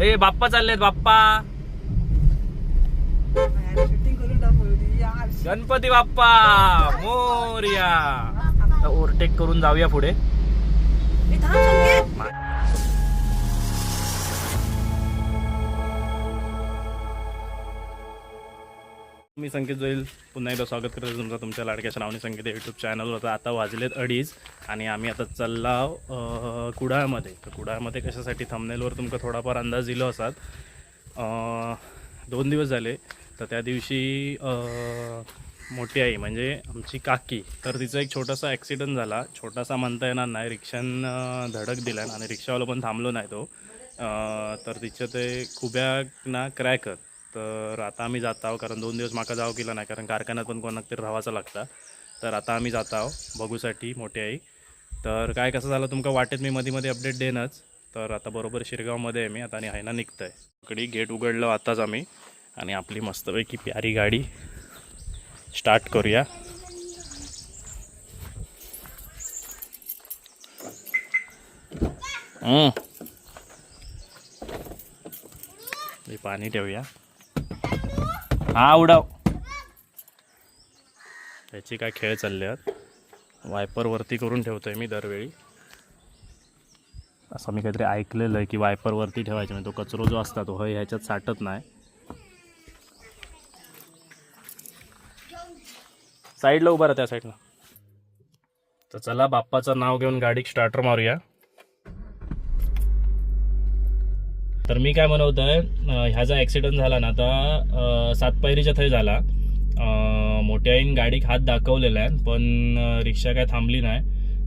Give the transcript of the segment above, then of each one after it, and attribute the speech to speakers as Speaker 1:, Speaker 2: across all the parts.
Speaker 1: ए बाप्पा चाललेत बाप्पा. गणपती बाप्पा मोर्या. ओव्हरटेक करून जाऊया पुढे. मी संकेत जोईल. पुन्हा एकदा स्वागत करतो तुमचं तुमच्या लाडक्या श्रावणी संकेत यूट्यूब चॅनलवर आता आता वाजलेत अडीच आणि आम्ही आता चालला कुडाळमध्ये. तर कुडाळमध्ये कशासाठी थंबनेलवर तुमका थोडाफार अंदाज दिलो असात. दोन दिवस झाले. तर त्या दिवशी मोठी आई म्हणजे आमची काकी तर तिचा एक छोटासा ॲक्सिडंट झाला. छोटासा म्हणता येणार नाही. रिक्षानं धडक दिला आणि रिक्षावाला पण थांबलो नाही तो. तर तिचं ते खुब्याक ना क्रॅकर तर आता आम्ही जात आहोत कारण दोन दिवस माका जावं केलं नाही कारण कारखान्यात पण कोणाक तरी राहायचं लागतं. तर आता आम्ही जात आहोत बघूसाठी मोठी आई. तर काय कसं झालं तुमका वाटेत? मी मध्ये मध्ये अपडेट देणंच तर आता बरोबर शिरगावमध्ये आहे मी आता आणि हायना निघतंय. इकडे गेट उघडलं आताच आम्ही आणि आपली मस्तपैकी प्यारी गाडी स्टार्ट करूया. पाणी ठेवूया. हा उडाव. त्याची काय खेळ चालले आहेत? वायपर वरती करून ठेवतोय मी दरवेळी. असं मी काहीतरी ऐकलेलं आहे की वायपर वरती ठेवायचे म्हणजे तो कचरो जो असता तो हे ह्याच्यात साठत नाही. साईडला उभा राहा त्या साईडला तर चला बाप्पाचं नाव घेऊन गाडी स्टार्टर मारूया. तर मी काय म्हणवतोय आहे ह्या जा ॲक्सिडेंट झाला ना आता अं, सातपायरीच्या थंय झाला. मोठ्या आईन गाडीक हात दाखवलेला आहे पण रिक्षा काय थांबली नाही.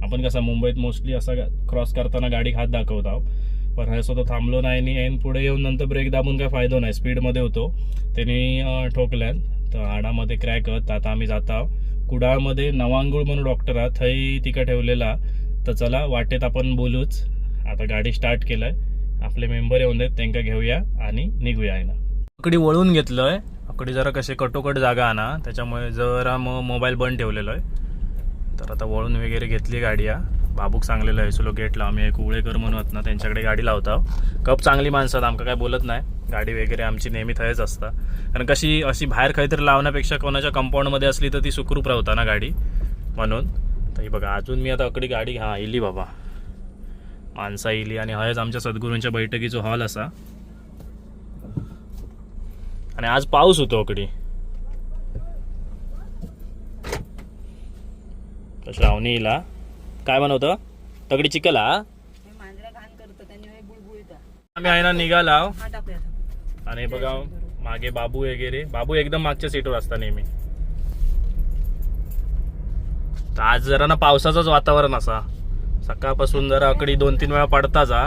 Speaker 1: आपण कसं मुंबईत मोस्टली असं क्रॉस करताना गाडीक हात दाखवत आहोत पण हा स्वतः थांबलो नाही आणि ऐन पुढे येऊन नंतर ब्रेक दाबून काय फायदा नाही. स्पीडमध्ये होतो. त्यांनी ठोकल्यान तर हाडामध्ये क्रॅक होत आता आम्ही जात आहोत कुडाळमध्ये नवांगुळ म्हणून डॉक्टर आहात थंय तिका ठेवलेला. तर चला वाटेत आपण बोलूच. आता गाडी स्टार्ट केलं आहे आपले मेंबर येऊन देत त्यांना घेऊया आणि निघूया आहे ना. अकडी वळून घेतलंय. अकडी जरा कसे कटोकट जागा आणा त्याच्यामुळे जरा मग मोबाईल बंद ठेवलेलो आहे. तर आता वळून वगैरे घेतली गाडी या बाबूक सांगलेलं आहे सुलो गेटला आम्ही एक उळेकर म्हणत ना त्यांच्याकडे गाडी लावता कप चांगली माणसं आमका काय बोलत नाही. गाडी वगैरे आमची नेहमी थंयच असता. कारण कशी अशी बाहेर काहीतरी लावण्यापेक्षा कोणाच्या कंपाऊंडमध्ये असली तर ती सुखरूप राहता ना गाडी म्हणून. तर बघा अजून मी आता अकडी गाडी हां इली बाबा. माणसा येयली आणि हयच आमच्या सद्गुरूंच्या बैठकीचो हॉल असा. आणि आज पाऊस होतो तर श्रावणी येला. काय बनवतं? तगडी चिकला
Speaker 2: हे?
Speaker 1: आम्ही आहे ना निघाला. आणि बघा मागे बाबू वगैरे. बाबू एकदम मागच्या सीटवर असता नेहमी. आज जरा ना पावसाचंच वातावरण असा. सकाळपासून जरा अकडी दोन तीन वेळा पडता जा.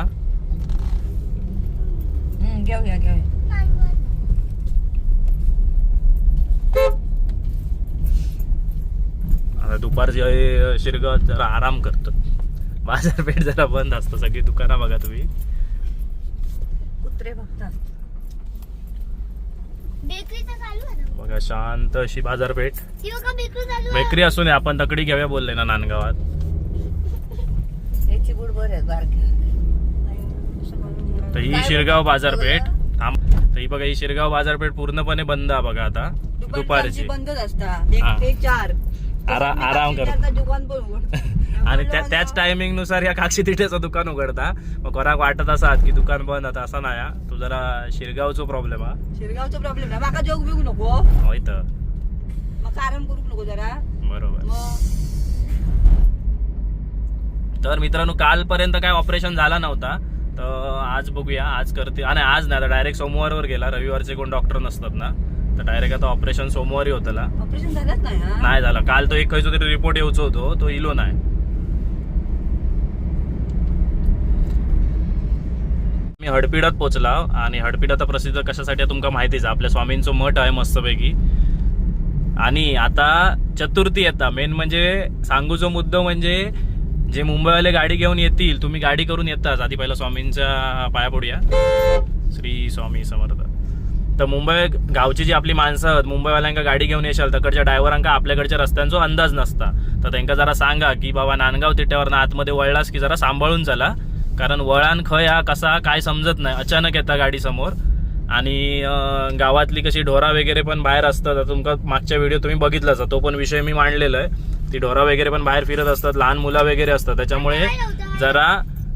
Speaker 2: हम्म, घेऊया घेऊया
Speaker 1: आता दुपारची शिरगाव जरा आराम करतो. बाजारपेठ जरा बंद असतं सगळी दुकानं बघा तुम्ही.
Speaker 2: कुत्रे बघतात.
Speaker 1: बघा शांत अशी बाजारपेठ.
Speaker 3: बेकरी चालू आहे?
Speaker 1: बेकरी असू नये आपण तकडी घेऊया बोलले ना नांदगावात.
Speaker 2: याची गुड बरे आहेत बारके.
Speaker 1: तर ही शिरगाव बाजारपेठ. तर ही बघा ही शिरगाव बाजारपेठ पूर्णपणे बंद आहे बघा आता. दुपारची.
Speaker 2: बंदच असतात चार.
Speaker 1: आरा- आराम कर. आणि त्या त्याच टायमिंगनुसार या काक्षी तिथेचं दुकान उघडता. मग कोणाक वाटत असात की दुकान बंद आता असा नाही. तू जरा शिरगावचो प्रॉब्लेम हा.
Speaker 2: शिरगावचा प्रॉब्लेम माका जोग बिगू नको.
Speaker 1: होय तर
Speaker 2: मग आराम करू नको जरा.
Speaker 1: बरोबर. तर मित्रांनो कालपर्यंत काय ऑपरेशन झाला नव्हता तर आज बघूया आज करते आणि आज नाही आता डायरेक्ट सोमवारवर गेला रविवारचे कोण डॉक्टर नसतात ना तर डायरेक्ट आता ऑपरेशन सोमवारी
Speaker 2: ऑपरेशन झालंच नाही
Speaker 1: नाही झाला काल तो एक खयचो तरी रिपोर्ट येऊचो होतो तो इलो नाही. मी हडपिडात पोचला आणि हडपिड आता प्रसिद्ध कशासाठी आहे तुमका माहितीच आहे. आपल्या स्वामींचं मठ आहे मस्तपैकी. आणि आता चतुर्थी येता मेन म्हणजे सांगूचो मुद्दा म्हणजे जे मुंबईवाले गाडी घेऊन येतील तुम्ही गाडी करून येताच आधी पहिला स्वामींच्या पाया पडूया. श्री स्वामी समर्थ. तर मुंबई गावची जी आपली माणसं आहेत मुंबईवाल्यांका गाडी घेऊन येशाल तिकडच्या ड्रायव्हरांका आपल्याकडच्या रस्त्यांचो अंदाज नसता. तर त्यांना जरा सांगा की बाबा नांदगाव तिट्यावर आतमध्ये वळलास की जरा सांभाळून चला. कारण वळान खय हा कसा काय समजत नाही. अचानक येता गाडी समोर आणि गावातली कशी ढोरा वगैरे पण बाहेर असतात. तुमका मागच्या व्हिडिओ तुम्ही बघितलाच. तो पण विषय मी मांडलेला आहे. ती ढोरा वगैरे पण बाहेर फिरत असतात लहान मुलं वगैरे असतात. त्याच्यामुळे जरा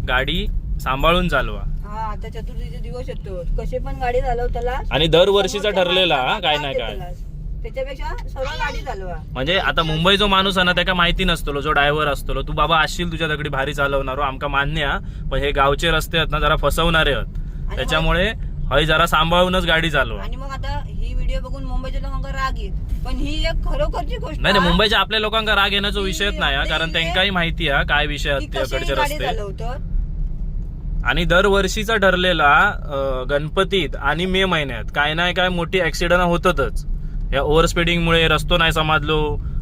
Speaker 1: गाडी सांभाळून चालवा.
Speaker 2: हा आता चतुर्थीचे दिवस येतो कसे पण गाडी चालव त्याला
Speaker 1: आणि दरवर्षीचा ठरलेला काय नाही काय.
Speaker 2: त्याच्यापेक्षा सरळ गाडी चालवा.
Speaker 1: म्हणजे आता मुंबई जो माणूस आहे ना त्याका माहिती नसतो जो ड्रायव्हर असतो तू बाबा असशील तुझ्या दगडी भारी चालवणार आमका मान्य. पण हे गावचे रस्ते आहेत ना जरा फसवणारे आहेत. त्याच्यामुळे हय जरा सांभाळूनच गाडी चालवा.
Speaker 2: आणि मग आता व्हिडिओ बघून मुंबईच्या लोकांना राग येत पण ही एक खरोखरची गोष्ट
Speaker 1: नाही नाही. मुंबईच्या आपल्या लोकांका राग येण्याचा विषयच नाही हा. कारण त्यांकाही माहिती आहे काय विषय आहेत
Speaker 2: गाडी
Speaker 1: रस्ते. आणि दरवर्षीचा ठरलेला अं, गणपतीत आणि मे महिन्यात काय नाही काय मोठी ऍक्सिडेंट होतातच. या ओव्हर स्पीडिंगमुळे रस्तो नाही समजलो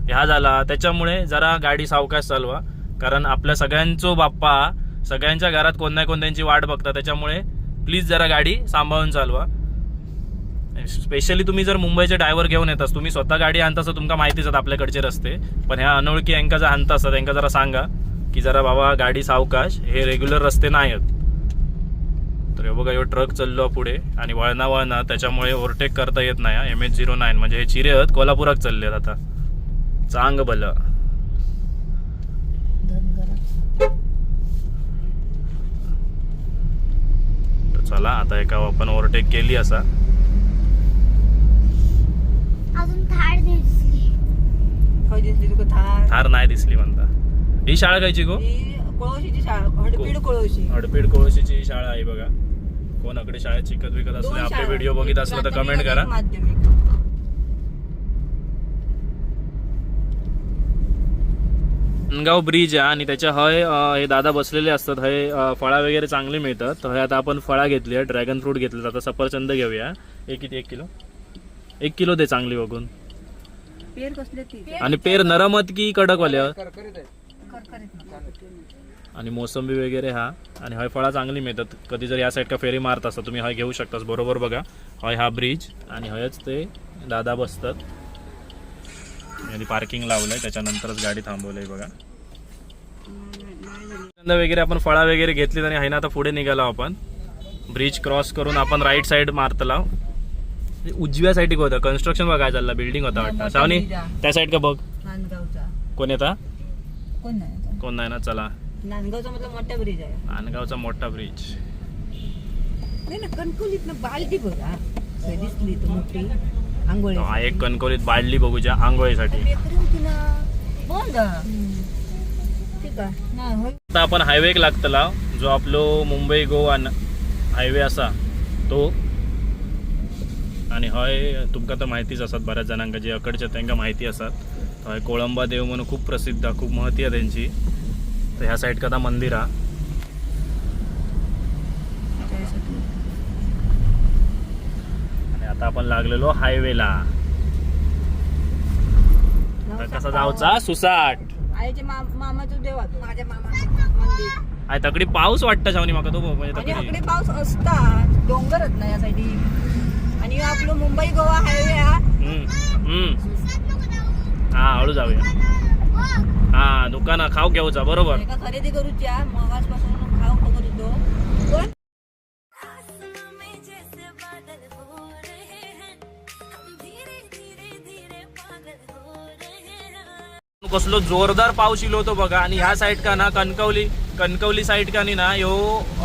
Speaker 1: ह्या झाला त्याच्यामुळे जरा गाडी सावकाश चालवा. कारण आपल्या सगळ्यांचो बाप्पा सगळ्यांच्या घरात कोण नाही कोण त्यांची वाट बघता त्याच्यामुळे प्लीज जरा गाडी सांभाळून चालवा. स्पेशली तुम्ही जर मुंबईचे ड्रायव्हर घेऊन येतास तुम्ही स्वतः गाडी आणतास असं तुमका माहितीच आहेत आपल्याकडचे रस्ते. पण ह्या अनोळखी यांका जर आणता असतात त्यांका जरा सांगा की जरा बाबा गाडी सावकाश हे रेग्युलर रस्ते नाही आहेत. तर हे बघा ह्यो ट्रक चाललो पुढे आणि वळणा वळणा त्याच्यामुळे ओव्हरटेक करता येत नाही एम एच झिरो नाईन म्हणजे हे चिरे आहेत कोल्हापुरात चालले आहेत आता. चांग बल. तर चला आता एका आपण ओव्हरटेक केली असा.
Speaker 3: अजून थार दिसली.
Speaker 2: खय दिसली तुका थार?
Speaker 1: थार नाही दिसली म्हणता. ही शाळा कायची गो?
Speaker 2: ही कोळशीची शाळा हडपीड कोळशी.
Speaker 1: हडपीड कोळशीची शाळा आहे बघा. कोण अकडे शाळेत शिकत विकत असले आपले. व्हिडिओ बघित असले तर कमेंट करा.
Speaker 2: माध्यमिक.
Speaker 1: अनगाव ब्रिज आहे आणि त्याच्या हय हे दादा बसलेले असतात. हय फळा वगैरे चांगली मिळतात. तर हय आता आपण फळा घेतली आहे ड्रॅगन फ्रूट घेतलं आता सफरचंद घेऊया. एक किती एक किलो? एक किलो दे चांगली बघून.
Speaker 2: पेर कसले ती?
Speaker 1: आणि पेर नरमत की कडकवाल्या
Speaker 2: करकरीत ना.
Speaker 1: आणि मोसंबी वगैरे हा. आणि हय फळा चांगली मिळतात. कधी जर या साईड का फेरी मारत असता तुम्ही हय घेऊ शकतास. बरोबर बघा. हय हा ब्रिज आणि हयच ते दादा बसतात. आणि पार्किंग लावलंय. त्याच्यानंतरच गाडी थांबवलंय बघा. वगैरे आपण फळा वगैरे घेतली आणि हायना आता पुढे निघालो आपण. ब्रिज क्रॉस करून आपण राईट साइड मारतला. उजव्या साईड होता. कन्स्ट्रक्शन बघा काय चालला बिल्डिंग होता वाटतं. सावनी. त्या साईड का बघ.
Speaker 2: नांदगावचा.
Speaker 1: कोण येता?
Speaker 2: कोण नाही आता?
Speaker 1: कोण नाही ना? चला.
Speaker 2: नांदगावचा मतलब मोठा ब्रिज आहे.
Speaker 1: नांदगावचा मोठा ब्रिज
Speaker 2: नाही ना कणकुलीत ना बालदी बघा. खय दिसली तर मोठी. आंघोळी
Speaker 1: हा एक कणकोलीत बाडली बघूच्या आंघोळीसाठी.
Speaker 2: बंद ठीक आहे.
Speaker 1: आता आपण हायवे लागतला. जो आपलो मुंबई गोवा हायवे असा तो आणि हय तुमका तर माहितीच असतात बऱ्याच जणांका जे अकडचे त्यांना माहिती असतात. हय कोळंबा देव म्हणून खूप प्रसिद्ध हा, खूप महती आहे त्यांची. तर ह्या साईड कदा मंदिर हा. आणि आता आपण लागलेलो हायवेला. तर कसा जाऊचा? सुसाट.
Speaker 2: आहे मंदिर.
Speaker 1: आय तकडी पाऊस वाटतं शावनी माका तो म्हणजे तकडी.
Speaker 2: पाऊस असतात. डोंगरच ना या साईडी आणि आपलं मुंबई गोवा हायवे हा.
Speaker 1: हम्म, हम्म. हा हळू जाऊया. हा दुकाना खाऊ घेऊचा बरोबर.
Speaker 2: एका खरेदी करूच्या मगासपासून खाऊ बघत होतो कोण?
Speaker 3: आसमां में जैसे बादल रहे हम धीरे धीरे धीरे पागल हो रहे हैं
Speaker 1: कसलो जोरदार पाऊस इलो होतो बघा. आणि ह्या साईड का ना कणकवली कणकवली साईड का नी ना ह्यो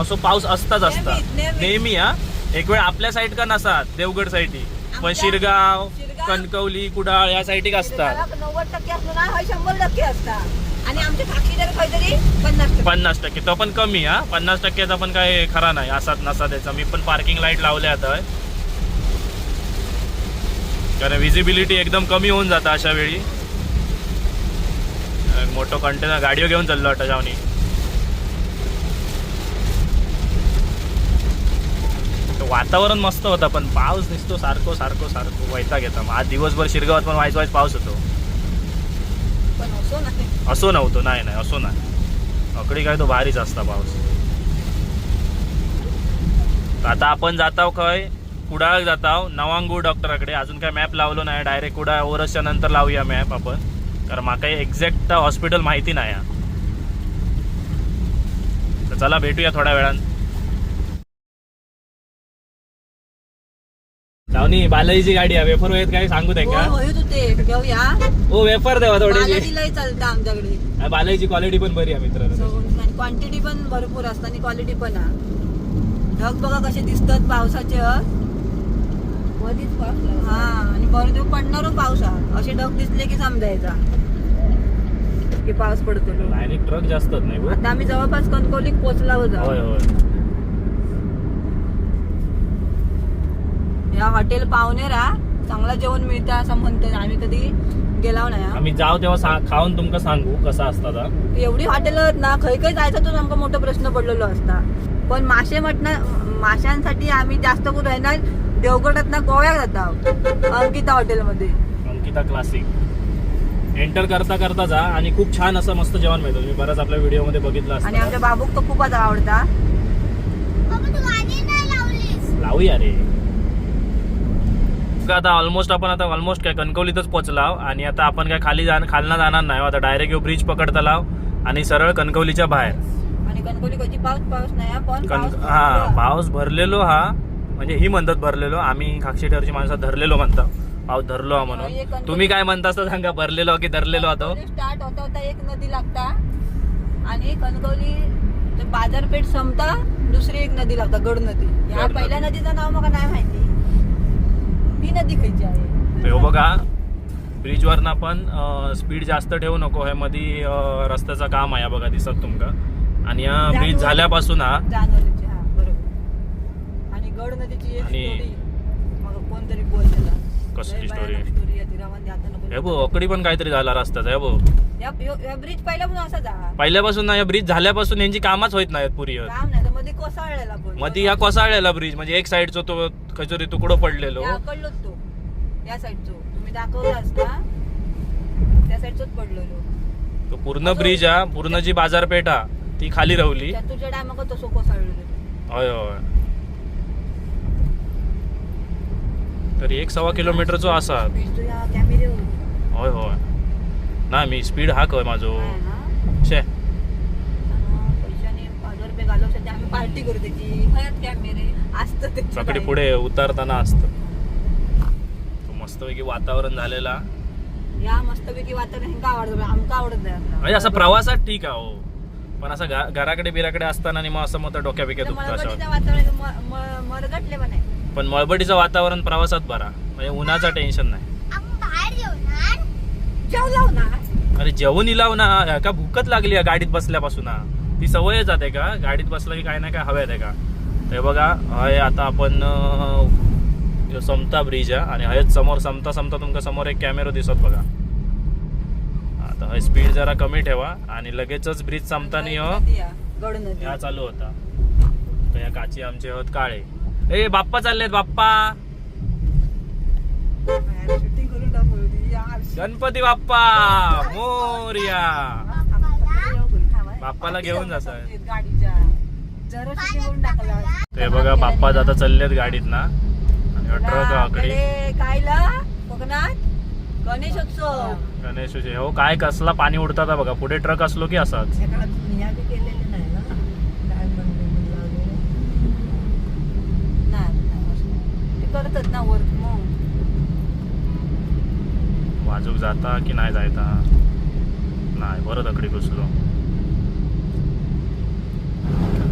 Speaker 1: असो पाऊस असताच असता. नेहमी हा. एक वेळ आपल्या साईड का नसात देवगड साईडी पण शिरगाव
Speaker 2: शिरगाव,
Speaker 1: कणकवली कुडाळ या साईडी असतात?
Speaker 2: नव्वद टक्के असलो ना शंभर टक्के असतात. आणि खाकी जर पन्नास टक्के.
Speaker 1: पन्नास टक्के. तो पण कमी हा? पन्नास टक्क्याचा पण काय खरा नाही. असाच नसा त्याचा मी पण पार्किंग लाइट लावले आता कारण विजिबिलिटी एकदम कमी होऊन जातं अशा वेळी. मोठं कंटेनर गाडीवर घेऊन चाललो वाटतं जावनी वातावरण मस्त होता पण पाऊस दिसतो सारखो सारखो सारखो. वैताग घेता मग आज दिवसभर शिरगावात पण वाईच वाईच पाऊस होतो.
Speaker 2: पण असो ना. ते
Speaker 1: असो नव्हतो नाही नाही असो नाही अकडी काय तो भारीच असता पाऊस. आता आपण जाताव खय? कुडाळ जाताव. नवांगूर डॉक्टराकडे. अजून काय मॅप लावलो नाही. डायरेक्ट कुडाळ ओरसच्या नंतर लावूया मॅप आपण. कारण माका एक्झॅक्ट हॉस्पिटल माहिती नाही तर चला भेटूया थोड्या वेळान. लावणी बालाजीची गाडी आहे. वेफर येत काय सांगू दे का?
Speaker 2: होते घेऊया.
Speaker 1: हो वेफर देवा थोडीशी.
Speaker 2: बालाजीलाही चालतं आमच्याकडे.
Speaker 1: बालाजीची क्वालिटी पण बरी आहे मित्र
Speaker 2: क्वांटिटी पण भरपूर असतं आणि क्वालिटी पण हा ढग बघा कसे दिसतात पावसाचे. मधीच पाऊस हा आणि भरदेव पडणार पाऊस हा असे ढग दिसले की समजायचा. की पाऊस पडतो.
Speaker 1: ट्रक जास्तच नाही गो.
Speaker 2: आता आम्ही जवळपास कणकवलीत पोहोचला होता
Speaker 1: होय होय.
Speaker 2: या हॉटेल पावणेरा चांगला जेवण मिळतं असं म्हणतात आम्ही कधी गेलाव नाही हा.
Speaker 1: आम्ही जाऊ तेव्हा सा- खाऊन तुमका सांगू कसं असतं आता.
Speaker 2: एवढी हॉटेल ना खै खै जायचा तो आमका मोठा प्रश्न पडलेलो असता. पण मासे मटणा माशांसाठी आम्ही जास्त करून आहे ना देवगडात ना गोव्यात जातो. अंकिता हॉटेलमध्ये
Speaker 1: अंकिता क्लासिक एंटर करता करता जा आणि खूप छान असं मस्त जेवण मिळतं. तुम्ही बरंच आपल्या व्हिडिओमध्ये बघितलं
Speaker 2: आणि आमच्या
Speaker 1: असतं
Speaker 2: बाबूक तर खूपच आवडता.
Speaker 1: लावूया रे. आता ऑलमोस्ट आपण आता ऑलमोस्ट काय कणकवलीतच पोहोचलाव आणि आता आपण काय खाली जा खालना जाणार नाही आता डायरेक्ट यो ब्रिज पकडता लाव आणि सरळ कणकवलीच्या बाहेर.
Speaker 2: आणि कणकोली कधी पाऊस पाऊस नाही हा, पण
Speaker 1: कण
Speaker 2: पाऊस
Speaker 1: हा भरलेलो. हा म्हणजे ही म्हणतात भरलेलो. आम्ही खाक्षेटरची माणसं धरलेलो म्हणतात पाऊस धरलो हा
Speaker 2: हे
Speaker 1: म्हणून
Speaker 2: कणकवली-
Speaker 1: तुम्ही काय म्हणता असं सांगा भरलेलो की धरलेलो आता
Speaker 2: कणकवली स्टार्ट होता होता एक नदी लागता. आणि कणकवली ते बाजारपेठ संपता दुसरी एक नदी लागता गड नदी. या
Speaker 1: गड नदी.
Speaker 2: पहिल्या नदीचं नाव मला नाही माहिती. ही नदी खायची आहे?
Speaker 1: ह्यो बघा ब्रिजवरनं पण स्पीड जास्त ठेवू नको हे मध्ये अं, रस्त्याचं काम आहे हा बघा दिसत तुमका. आणि या ब्रिज झाल्यापासून हा
Speaker 2: जानेवारीची हा बरोबर. आणि गड नदीची एक
Speaker 1: आणि-
Speaker 2: स्टोरी मग कोणतरी बोललेला.
Speaker 1: कसली
Speaker 2: नको
Speaker 1: हे बघ अकडी पण काहीतरी झाला रस्त्याचा हे
Speaker 2: या ब्रिज पहिला पण असा जा
Speaker 1: पहिल्यापासून ना या ब्रिज झाल्यापासून यांची कामच होत नाहीत पुरी
Speaker 2: काम नाही तर मध्ये कोसळलेला पण
Speaker 1: मध्ये या कोसळलेला ब्रिज म्हणजे एक साईडचा तो खचोरी तुकडो पडलेलो.
Speaker 2: या कळलोच तो. या साईडचो तुम्ही दाखवला असता त्या साईडचोच पडलेलो.
Speaker 1: तो पूर्ण ब्रिज हा पूर्ण जी बाजारपेठ हा ती खाली रवली
Speaker 2: चतुरच्या टायमाक तसो कोसळलेलो.
Speaker 1: होय होय. तरी एक सव्वा किलोमीटरचो असा.
Speaker 2: तो या कॅमेऱ्यावर
Speaker 1: होय होय. ना मी स्पीड हा कय माझो. शे
Speaker 2: आम्ही पार्टी करू त्याची काही.
Speaker 1: पुढे उतारताना असतं. तो मस्तपैकी वातावरण झालेला.
Speaker 2: या मस्तपैकी वातावरण हेंका आवडतं आमका.
Speaker 1: म्हणजे असं प्रवासात ठीक आहे हो. पण असं घराकडे बिराकडे असताना आणि मग असं मग डोक्या बिक्या दुखतं असं
Speaker 2: पण
Speaker 1: मळबटीचं वातावरण प्रवासात बरा. म्हणजे उन्हाचा टेन्शन नाही. अरे जेवण इलाव ना का भूकच लागली आहे गाडीत बसल्यापासून. ती सवय जाते का? गाडीत बसलं की काय ना काय हव्यात आहे का? ते बघा हय आता आपण समता ब्रिज आहे आणि हयच समोर समता समता तुमका समोर एक कॅमेरो दिसत बघा. आता हय स्पीड जरा कमी ठेवा आणि लगेचच ब्रिज संपताना चालू होता. तर या काची आमचे होत काळे. ए बाप्पा चाललेत बाप्पा! गणपती बाप्पा मोर्या. बाप्पाला घेऊन
Speaker 2: टाकला.
Speaker 1: ते बघा बाप्पा आता चाललेत गाडीत ना. आणि ट्रक
Speaker 2: कायला? कोकणात? गणेशोत्सव
Speaker 1: गणेश हो काय कसला पाणी उडतात बघा. पुढे ट्रक असलो की असाच.
Speaker 2: करतात ना वर्क मग.
Speaker 1: वाजूक जाता की नाही जायता? नाही बरं दकडी घुसलो.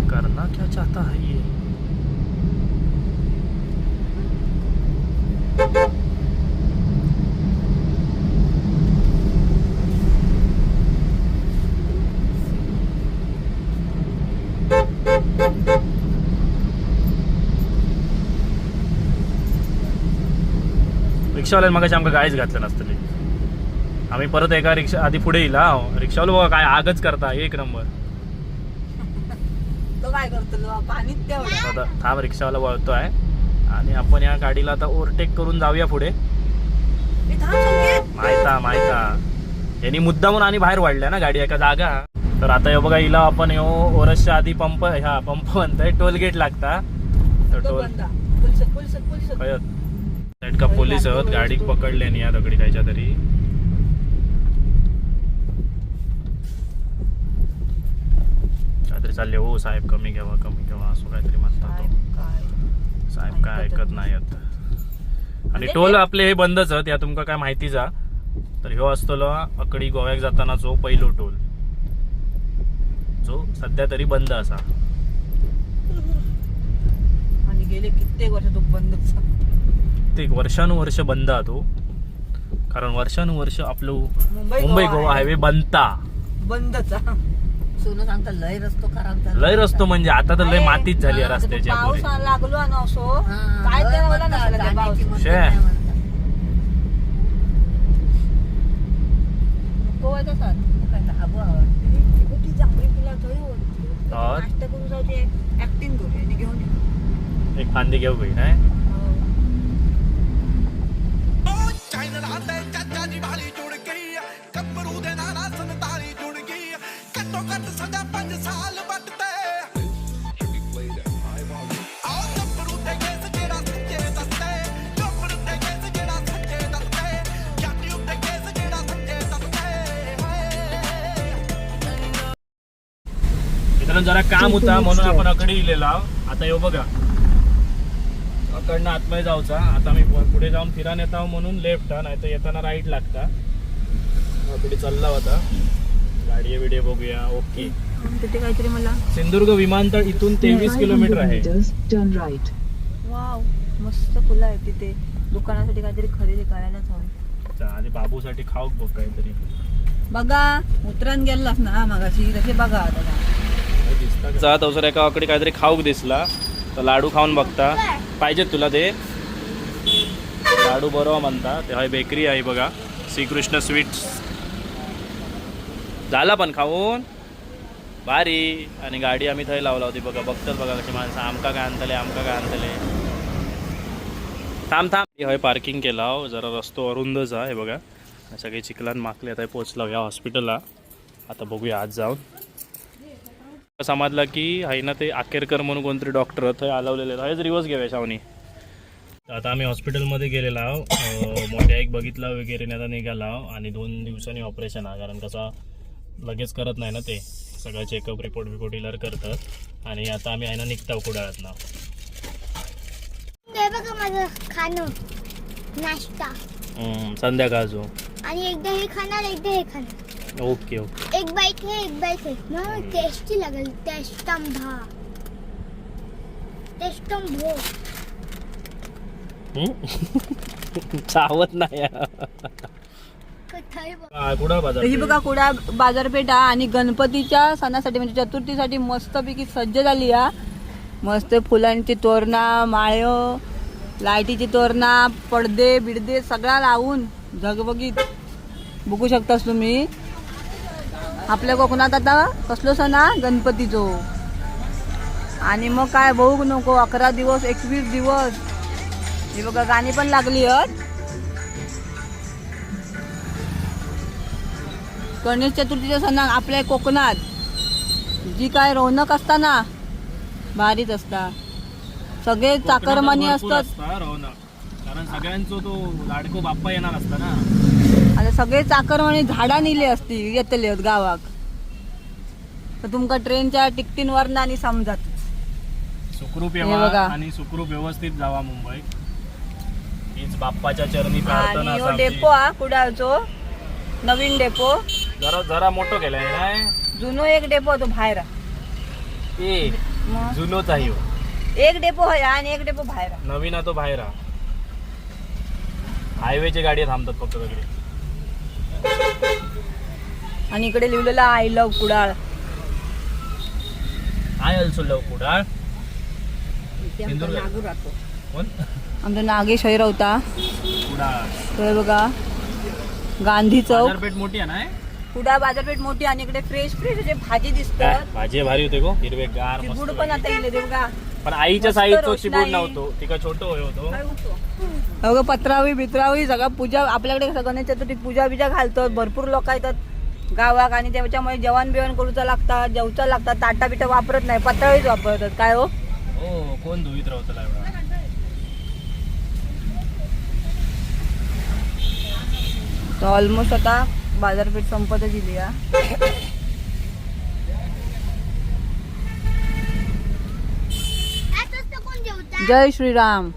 Speaker 1: करना क्या चाहता है ये? रिक्षावाल्यान मगाशी आमका गायच घातलं नसतली आम्ही परत एका रिक्षा आधी पुढे येईल हा. रिक्षावाला बघा काय आगच करता एक नंबर. आता थांब रिक्षावाला वळतोय. आणि आपण या गाडीला आता ओव्हरटेक करून जाऊया पुढे. माहिता माहिता यांनी मुद्दामून आणि बाहेर वाढल्या ना गाडी एका जागा. तर आता हे बघा हिला आपण यो ओरसच्या आधी पंप ह्या पंप म्हणतोय टोल गेट लागता. तर टोल साईड का पोलीस आहेत गाडी पकडले आणि या दगडी कायच्या तरी. काहीतरी चालले हो साहेब कमी घ्यावा कमी घ्यावा असं काहीतरी म्हणतात साहेब काय? ऐकत
Speaker 2: नाही.
Speaker 1: नाही. आता आणि
Speaker 2: म्हणजे
Speaker 1: टोल आपले हे बंदच आहेत या तुमका काय माहिती जा. तर ह्यो असतलो अकडी गोव्याक जाताना जो पहिलो टोल. जो सध्या तरी बंद असा.
Speaker 2: आणि गेले कित्येक वर्ष तो बंदच.
Speaker 1: ते वर्षानुवर्ष बंद तो. कारण वर्षानुवर्ष आपलं
Speaker 2: मुंबई
Speaker 1: गोवा हायवे बनता.
Speaker 2: बंदच. सोनं सांगता लय रस्तो खराब झाला.
Speaker 1: लय रस्तो म्हणजे आता तर लय मातीच झाली
Speaker 2: हा,
Speaker 1: रस्त्याची
Speaker 2: आता
Speaker 1: पुरी
Speaker 2: पाऊस लागलो आणि असो. काय तर मला नसलं त्या
Speaker 1: शे.
Speaker 2: ऍक्टिंग करू आणि घेऊन ये.
Speaker 1: एक फांदी घेऊ गई नाही?
Speaker 4: ਵਾਲੀ ਜੁੜ ਗਈ ਕੱਪਰੂ ਦੇ ਨਾਲ ਸੰਤਾਲੀ ਜੁੜ ਗਈ ਘੱਟੋ ਘੱਟ ਸਜ਼ਾ 5 ਸਾਲ ਵੱਟਦੇ ਆਓ ਕੱਪਰੂ ਤੇ ਕੇਸ ਜਿਹੜਾ ਸੱਚੇ ਦੱਸਦੇ ਕੱਪਰੂ ਤੇ ਕੇਸ ਜਿਹੜਾ ਸੱਚੇ ਦੱਸਦੇ ਜਾਤੀ ਉੱਤੇ ਕੇਸ ਜਿਹੜਾ ਸੱਚੇ ਦੱਸਦੇ ਹਾਏ
Speaker 1: मित्रांनो जरा काम होता म्हणून आपण अकडे इलेला आता येऊ बघा अकडनं आतमध्ये जाऊचा. आता मी पुढे जाऊन फिरान येत आहो म्हणून लेफ्ट हा नाही तर येताना राईट लागता. अकडे चालला होता. गाडी बिडी बघूया. ओके.
Speaker 2: आणि तिथे काहीतरी मला
Speaker 1: सिंधुदुर्ग विमानतळ इथून तेवीस किलोमीटर आहे.
Speaker 2: वाव मस्त फुलं आहे तिथे. दुकानासाठी काहीतरी खरेदी करायलाच हवी.
Speaker 1: चला, आधी बाबूसाठी खाऊक बघ काहीतरी.
Speaker 2: बघा उतरान गेलास ना मगाशी. तसे बघा आता.
Speaker 1: जात अवसर एका काहीतरी खाऊक दिसला. तर लाडू खाऊन बघता. पाहिजेत तुला ते. लाडू बरोबर म्हणता. ते हय बेकरी आहे बघा. श्रीकृष्ण स्वीट्स. झाला पण खाऊन. भारी. आणि गाडी आम्ही थंय लावला होती बघा. बघतात बघा कशी माणसं. आमका काय आणतले आमका काय आणतले. थांब थांब. हय पार्किंग केला हो. जरा रस्तो अरुंदच आहे बघा. सगळे चिखलान माकले आता पोचलो या हॉस्पिटलला आता बघूया आज जाऊन. समजला की हाय ना ते आकेरकर म्हणून कोणतरी डॉक्टर थंय आलवलेले हेच रिवर्स घेऊया शावनी आता आम्ही हॉस्पिटलमध्ये गेलेलो आहो मोठ्या एक बघितला वगैरे नाही आता निघाला आहो आणि दोन दिवसांनी ऑपरेशन आहे. कारण कसा लगेच करत नाही ना ते. सगळं चेकअप रिपोर्ट बिपोर्ट इलर करतात. आणि आता आम्ही आहे ना निघता कुडाळ्यात ना
Speaker 5: बघा माझं खाणं. नाश्ता.
Speaker 1: संध्याकाळचो
Speaker 5: आणि एकदा हे खाणार एकदा हे खाणार.
Speaker 1: Okay okay.
Speaker 5: एक बाईट हे एक बाईट हे। मग टेस्टी लागेल टेस्टम भा टेस्टम भो
Speaker 1: चावत नाही
Speaker 5: कथाई बघ.
Speaker 1: हा, कुडाळ बाजार
Speaker 2: ही बघा कुडा बाजारपेठा आणि गणपतीच्या सणासाठी म्हणजे चतुर्थीसाठी मस्तपैकी सज्ज झाली या मस्त फुलांची तोरणा माळ लाईटीची तोरणा पडदे बिडदे सगळा लावून झगबगीत बघू शकतास तुम्ही. आपल्या कोकणात आता कसलो सण हा? गणपतीचो. आणि मग काय बघू नको अकरा दिवस एकवीस दिवस. ही बघा गाणी पण लागली आहेत गणेश चतुर्थीच्या सणाक आपल्या कोकणात जी काय रौनक असता ना भारीच असता सगळे चाकरमानी असतात.
Speaker 1: कारण सगळ्यांचो तो लाडको बाप्पा येणार असता ना.
Speaker 2: आणि सगळे चाकरमानी झाडा निले असती येतले गावाक. तर तुमका ट्रेनच्या तिकटींवर ना आणि समजात.
Speaker 1: सुखरूप यावा. आणि सुखरूप व्यवस्थित जावा मुंबई. हीच बाप्पाच्या चरणी
Speaker 2: आणि
Speaker 1: प्रार्थना असा
Speaker 2: डेपो. हा कुडाळचो. नवीन डेपो.
Speaker 1: जरा जरा मोठं केलाय नाही
Speaker 2: जुनो एक डेपो होतो बाहेर
Speaker 1: ए जुनोच आहे.
Speaker 2: एक डेपो होया आणि एक डेपो बाहेर
Speaker 1: नवीन आहे तो बाहेर हा. हायवेची गाडी थांबतात फक्त सगळे.
Speaker 2: आणि इकडे लिहिलेलं I love Kudal.
Speaker 1: I also लव कुडाळ. सिंधुदुर्ग. कोण?
Speaker 2: आमचा नागेश हैर होता
Speaker 1: कुडाळ.
Speaker 2: तर बघा गांधी चौक.
Speaker 1: बाजारपेठ मोठी आहे ना
Speaker 2: कुडाळ बाजारपेठ मोठी आणि इकडे फ्रेश फ्रेश असे भाजी
Speaker 1: काय?
Speaker 2: दिसतात
Speaker 1: भाजी भारी होते गो. हिरवे गार
Speaker 2: चिबूड
Speaker 1: मस्त
Speaker 2: पण आता इले ते बघा
Speaker 1: पण आईच्या
Speaker 2: मस्त
Speaker 1: साईजचं
Speaker 2: रोषणाई.
Speaker 1: चिबूड नव्हतो. तिका छोटं होय होतो?
Speaker 2: अगं पत्रावी बित्रावी सगळं पूजा आपल्याकडे कसं गणेश चतुर्थी पूजा बिजा घालतात भरपूर लोक येतात गावाक आणि त्याच्यामुळे जेवण बिवण करूचं लागतात जेवचं लागतात ताटा बिटा वापरत नाही पत्रावीच वापरतात. काय हो?
Speaker 1: हो कोण धुवीत राहत
Speaker 2: ऑलमोस्ट आता बाजारपेठ संपत दिली या जय श्रीराम.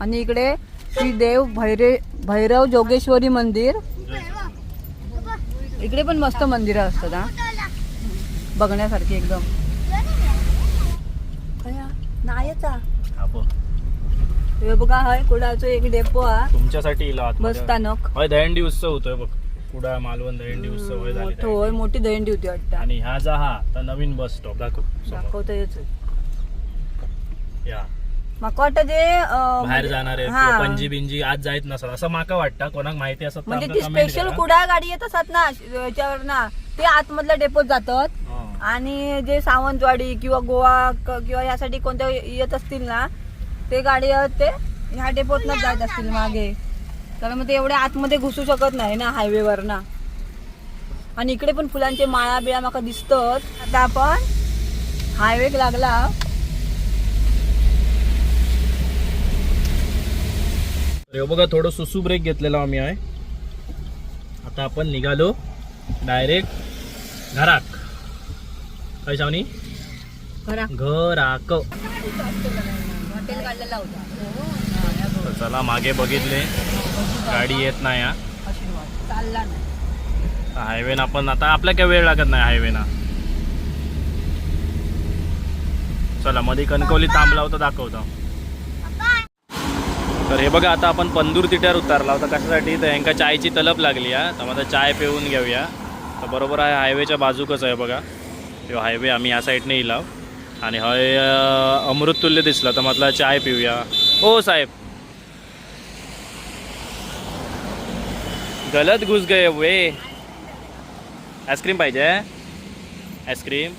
Speaker 2: आणि इकडे श्री देव भैरे भैरव जोगेश्वरी मंदिर. इकडे पण मस्त मंदिरं असतात हा. बघण्यासारखी एकदम.
Speaker 1: हा बघ.
Speaker 2: हे हय कुडाचं एक डेपो हा.
Speaker 1: तुमच्यासाठी इला होय दहीहंडी उत्सव होतोय बघ. कुडा मालवण दहीहंडी उत्सव होय झाली
Speaker 2: मोठं होय मोठी दहींडी होती वाटतं.
Speaker 1: आणि ह्या जा हा तर नवीन बस स्टॉप दाखव समोर.
Speaker 2: दाखवता
Speaker 1: या.
Speaker 2: माका वाटतं ते अं,
Speaker 1: बाहेर जाणारे
Speaker 2: हा.
Speaker 1: पणजी बिंजी आज जायत नसत असं माका वाटतं कोणाक माहिती असत तर
Speaker 2: म्हणजे
Speaker 1: आमका
Speaker 2: ती
Speaker 1: comment
Speaker 2: स्पेशल
Speaker 1: करा.
Speaker 2: कुडाळ गाडी येत असतात ना याच्यावर ना ते आतमधल्या डेपोत जातात
Speaker 1: हा.
Speaker 2: आणि जे सावंतवाडी किंवा गोवा क- किंवा यासाठी कोणत्या येत असतील ना ते गाडी ते ह्या डेपोतनच जात असतील मागे कारण मग ते एवढ्या आतमध्ये घुसू शकत नाही ना हायवेवर ना आणि इकडे पण फुलांचे माळा बिळा माका दिसतात आता आपण हायवे लागला
Speaker 1: हे बघा थोडं सुसू ब्रेक घेतलेला आम्ही आहे. आता आपण निघालो डायरेक्ट घराक काय
Speaker 2: घरा
Speaker 1: घराक तर चला मागे बघितले. गाडी येत नाही हा.
Speaker 2: नाही
Speaker 1: हायवेन आपण आता आपल्या काय वेळ लागत नाही हायवेना चला मध्ये कणकवली थांबला होता दाखवतो. तर हे बघा आता आपण पंदूर तिट्यावर उतारला होता. कशासाठी? तर यांका चायची तलप लागली हा. तर आता चाय पिऊन घेऊया. तर बरोबर आहे हायवेच्या बाजूकच आहे बघा. तो हायवे आम्ही या साईडने इलाव. आणि हय अं, अमृत तुल्य दिसला तर म्हटलं चाय पिऊया. हो साहेब. गलत घुस गए वे आईस्क्रीम पाहिजे आईस्क्रीम?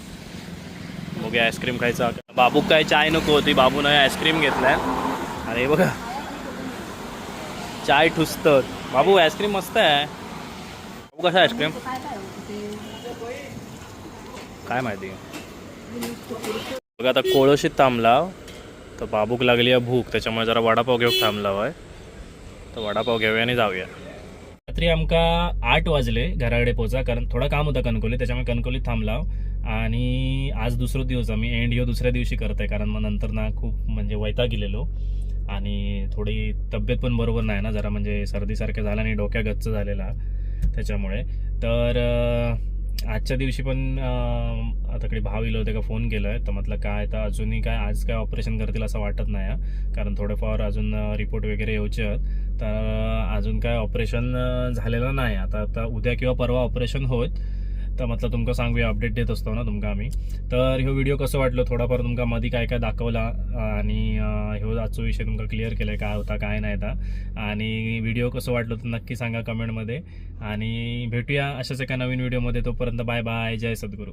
Speaker 1: बघूया आईस्क्रीम खायचा. बाबू काय चाय नको होती बाबूनं आईस्क्रीम घेतलाय. आणि बघा. चाय ठुसतं बाबू आईस्क्रीम मस्त आहे. बाबू कसं आईस्क्रीम काय माहिती? बघा आता कोळशीत थांबला तर बाबूक लागली आहे भूक. त्याच्यामुळे जरा वडापाव घेऊन थांबला आहे तर वडापाव घेऊया आणि जाऊया. रात्री आमका आठ वाजले घराकडे पोचा कारण थोडं काम होतं कणकोली त्याच्यामुळे कणकोलीत थांबला हो. आणि आज दुसरा दिवस आम्ही एंड यो e हो दुसऱ्या दिवशी करत आहे कारण मग नंतर ना खूप म्हणजे वैता गेलेलो आणि थोडी तब्येत पण बरोबर नाही ना जरा म्हणजे सर्दीसारखं झालं आणि डोक्या गच्च झालेला त्याच्यामुळे. तर आजच्या दिवशी पण अं, आता कडे भाव इलं होते का फोन केलं आहे तर म्हटलं काय तर अजूनही काय आज काय ऑपरेशन करतील असं वाटत नाही आहे कारण थोडेफार अजून रिपोर्ट वगैरे येऊचे आहेत. तर अजून काय ऑपरेशन झालेलं नाही. आता आता उद्या किंवा परवा ऑपरेशन होत तर म्हटलं तुमका सांगूया अपडेट देत असतो ना तुमका आम्ही. तर ह्यो व्हिडिओ कसं वाटलं? थोडाफार तुमका मध्ये काय काय दाखवला? आणि ह्यो आजचो विषय तुमका क्लिअर केलाय काय होता काय नाही होता आणि व्हिडिओ कसं वाटलं तर नक्की सांगा कमेंटमध्ये आणि भेटूया अशाच एका नवीन व्हिडिओमध्ये तोपर्यंत बाय बाय जय सद्गुरू.